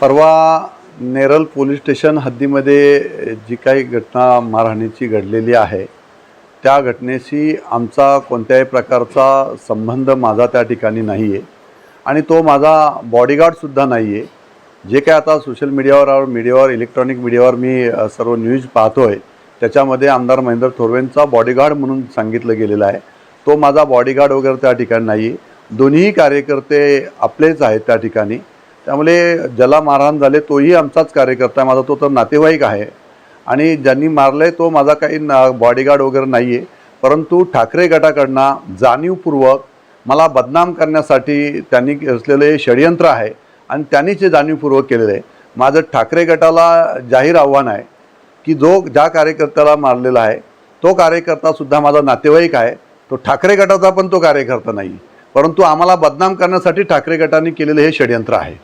परवा Neral police station हद्दीमध्ये जी काही घटना मारहाणीची घडलेली आहे त्या घटनेशी आमचा कोणत्याही प्रकारचा संबंध माझा त्या ठिकाणी नाही आहे आणि तो माझा बॉडीगार्डसुद्धा नाही आहे जे काय आता सोशल मीडियावर मीडियावर इलेक्ट्रॉनिक मीडियावर मी सर्व न्यूज पाहतो आहे त्याच्यामध्ये आमदार महेंद्र थोरवेंचा बॉडीगार्ड म्हणून सांगितलं गेलेलं आहे. तो माझा बॉडीगार्ड वगैरे त्या ठिकाणी नाही आहे दोन्ही कार्यकर्ते आपलेच आहेत त्या ठिकाणी. त्यामुळे ज्याला मारहाण झाले तोही आमचाच कार्यकर्ता आहे. माझा तो तर नातेवाईक आहे. आणि ज्यांनी मारलं आहे तो माझा काही ना बॉडीगार्ड वगैरे नाही आहे परंतु ठाकरे गटाकडनं जाणीवपूर्वक मला बदनाम करण्यासाठी त्यांनी रचलेलं हे षडयंत्र आहे आणि त्यांनीच हे जाणीवपूर्वक केलेलं आहे. माझं ठाकरे गटाला जाहीर आव्हान आहे की जो ज्या कार्यकर्त्याला मारलेला आहे तो कार्यकर्तासुद्धा माझा नातेवाईक आहे. तो ठाकरे गटाचा पण तो कार्यकर्ता नाही. परंतु आम्हाला बदनाम करण्यासाठी ठाकरे गटाने केलेलं हे षडयंत्र आहे.